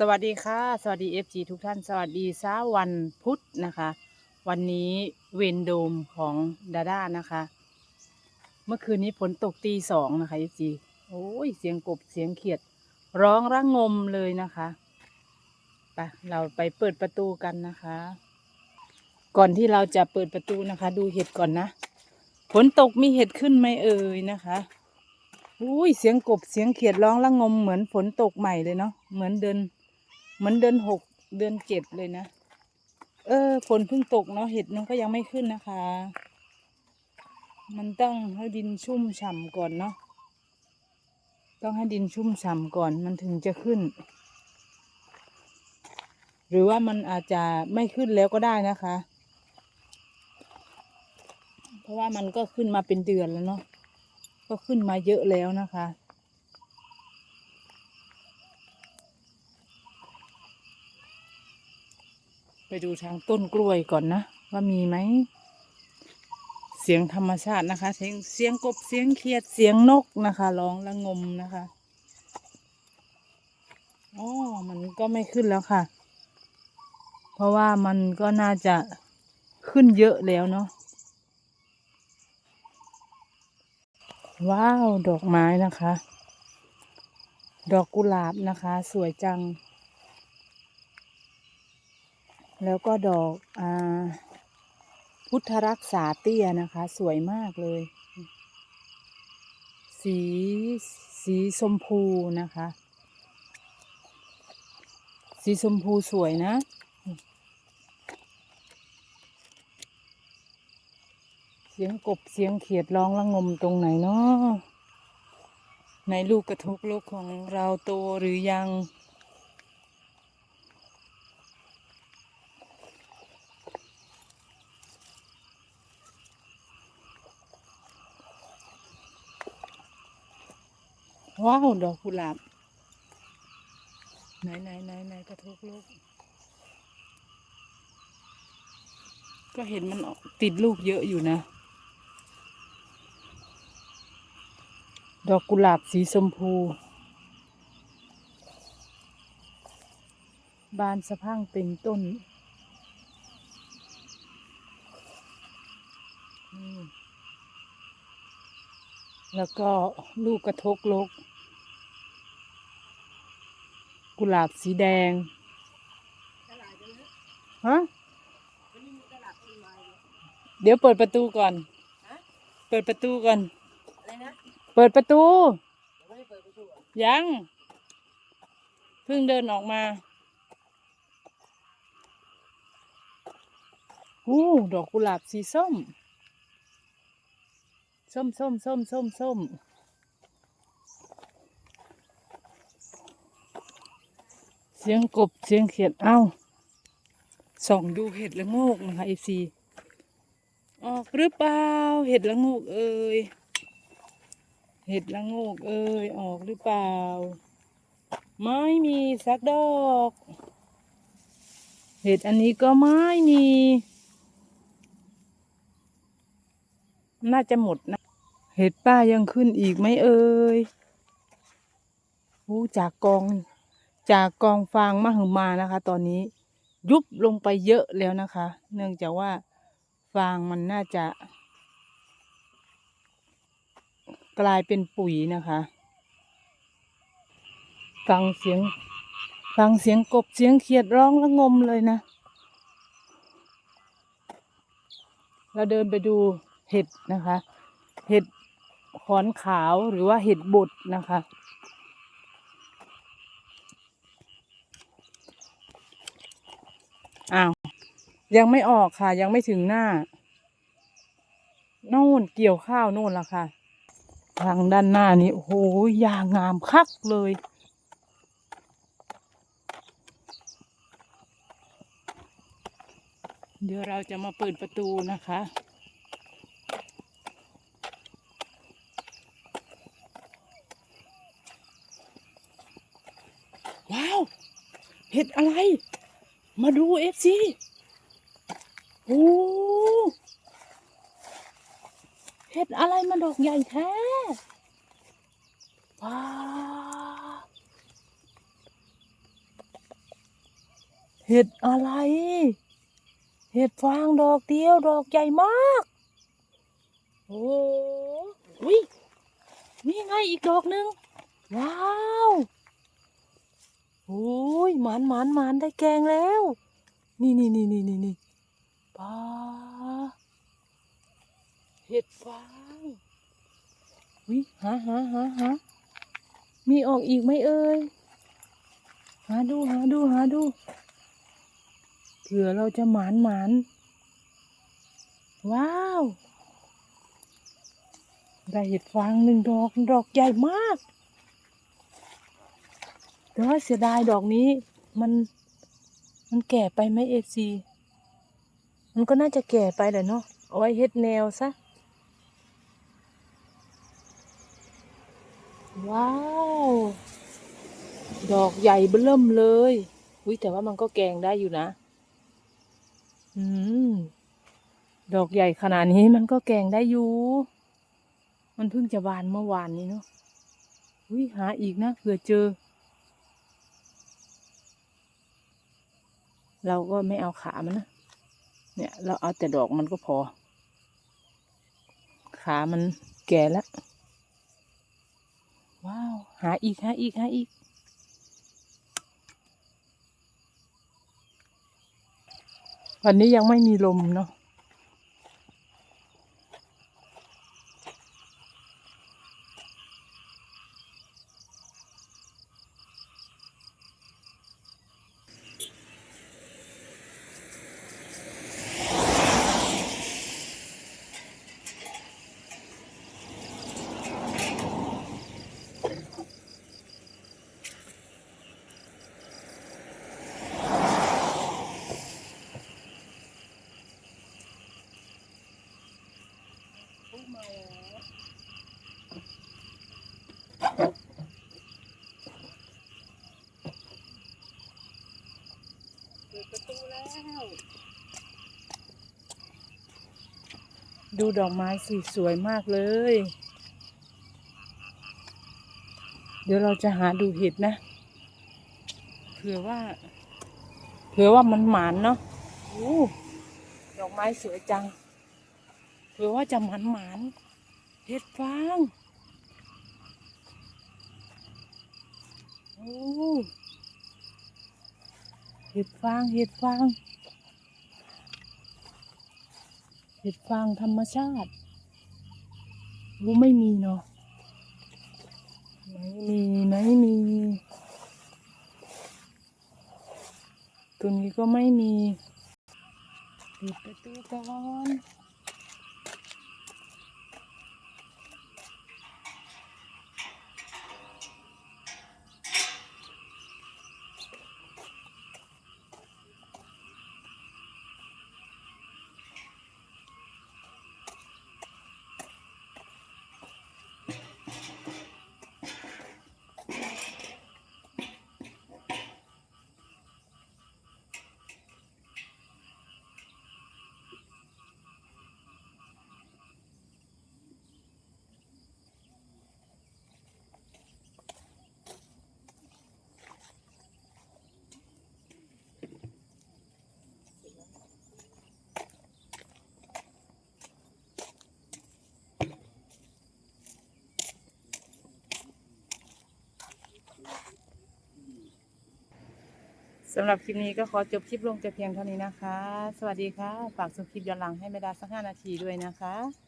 สวัสดีค่ะ สวัสดี FG ทุกท่าน สวัสดีเช้าวันพุธนะคะ วันนี้เวนโดมของดาด้านะคะ เมื่อคืนนี้ฝนตกตีสองนะคะ FG โอ้ยเสียงกบเสียงเขียด ร้องระงมเลยนะคะไปเราไปเปิดประตูกันนะคะ ก่อนที่เราจะเปิดประตูนะคะ ดูเห็ดก่อนนะฝนตกมีเห็ดขึ้นไหมเอ่ยนะคะอุ้ยเสียงกบเสียงเขียดร้องระงมเหมือนฝนตกใหม่เลยเนาะเหมือนเดือน เหมือนเดือนหกเดือนเจ็ดเลยนะ เออฝนเพิ่งตกเนาะเห็ดมันก็ยังไม่ขึ้นนะคะ มันต้องให้ดินชุ่มฉ่ำก่อนเนาะต้องให้ดินชุ่มฉ่ำก่อนมันถึงจะขึ้น หรือว่ามันอาจจะไม่ขึ้นแล้วก็ได้นะคะ เพราะว่ามันก็ขึ้นมาเป็นเดือนแล้วเนาะก็ขึ้นมาเยอะแล้วนะคะ ไปดูทางต้นกล้วยก่อนนะ ว่ามีไหม เสียงธรรมชาตินะคะ เสียงเสียงกบเสียงเขียดเสียงนกนะคะร้องระงมนะคะอ๋อมันก็ไม่ขึ้นแล้วค่ะ เพราะว่ามันก็น่าจะขึ้นเยอะแล้วเนาะว้าว ดอกไม้นะคะ ดอกกุหลาบนะคะ สวยจัง แล้วก็ดอกอพุทธรักษาเตี้ยนะคะ สวยมากเลย สีสีชมพูนะคะ สีชมพูสวยนะเสียงกบเสียงเขียดร้องระงมตรงไหนเนาะในลูกกระทุกลูกของเราโตหรือยัง ว้าวดอกกุหลาบ ไหนไหนไหนไหนกระทุกลูก ก็เห็นมันออกติดลูกเยอะอยู่นะ ดอกกุหลาบสีชมพู บานสะพังเป็นต้น อืม แล้วก็ลูกกระทกลก กุหลาบสีแดงฮะเดี๋ยวเปิดประตูก่อน เปิดประตูก่อนอะไรนะเปิดประตูยังไม่ได้เปิดประตูเหรอยัง เพิ่งเดินออกมาอู้ดอกกุหลาบสีส้ม ส้มส้มส้มส้มส้มเสียงกบเสียงเขียดเอ้าส่องดูเห็ดละโงกนะคะไอซีออกหรือเปล่าเห็ดละโงกเอ่ยเห็ดละโงกเอ้ยออกหรือเปล่า ไม่มีสักดอกเห็ดอันนี้ก็ไม่มี น่าจะหมดนะ เห็ดป้ายังขึ้นอีกไหมเอ่ยอู้จากกอง จากกองฟางมหึมานะคะ ตอนนี้ยุบลงไปเยอะแล้วนะคะ เนื่องจากว่าฟางมันน่าจะ กลายเป็นปุ๋ยนะคะ ฟังเสียง ฟังเสียงกบเสียงเขียดร้องระงมเลยนะ เราเดินไปดูเห็ดนะคะ เห็ด ขอนขาวหรือว่าเห็ดบดนะคะ อ้าว ยังไม่ออกค่ะ ยังไม่ถึงหน้า โน่นเกี่ยวข้าวโน่นละค่ะ ทางด้านหน้านี้โอ้โหยางามคักเลยเดี๋ยวเราจะมาเปิดประตูนะคะ ว้าว เห็ดอะไร มาดูเอฟซีโอ้เห็ดอะไรมาดอกใหญ่แท้ว้าวเห็ดอะไร เห็ดฟางดอกเดียวดอกใหญ่มาก โอ้อุ้ยนี่ไงอีกดอกหนึ่งว้าว โอ้ยหมานหมานหมานได้แกงแล้ว นี่นี่นี่นี่นี่นี่ปลาเห็ดฟางวิหาหาหาหามีออกอีกไหมเอ่ยหาดูหาดูหาดูเผื่อเราจะหมานหมานว้าว ได้เห็ดฟางหนึ่งดอกดอกใหญ่มาก แต่ว่าเสียดายดอกนี้มันมันแก่ไปไหมเอฟซีมันก็น่าจะแก่ไปแหละเนาะเอาไว้เฮ็ดแนวซะ ว้าว ดอกใหญ่เบิ่มเลยอุ้ยแต่ว่ามันก็แกงได้อยู่นะ อืม ดอกใหญ่ขนาดนี้มันก็แกงได้อยู่ มันเพิ่งจะบานเมื่อวานนี้เนาะอุ้ยหาอีกนะเผื่อเจอ เราก็ไม่เอาขามันนะ เนี่ย เราเอาแต่ดอกมันก็พอ ขามันแก่แล้ว ว้าว หาอีก หาอีก หาอีก วันนี้ยังไม่มีลมเนาะ ดประตูแล้วดูดอกไม้สิสวยมากเลย เดี๋ยวเราจะหาดูเห็ดนะ เผื่อว่า เผื่อว่ามันหมานเนาะโอ้ดอกไม้สวยจัง เผื่อว่าจะหมานหมานเห็ดฟางโอ้เห็ดฟางเห็ดฟางเห็ดฟางธรรมชาติรู้ไม่มีเนาะไม่มีไม่มีตัวนี้ก็ไม่มีปิดประตูก่อน สำหรับคลิปนี้ก็ขอจบคลิปลงแต่เพียงเท่านี้นะคะ สวัสดีค่ะ ฝากชมคลิปย้อนหลังให้เมด้สักห้านาทีด้วยนะคะ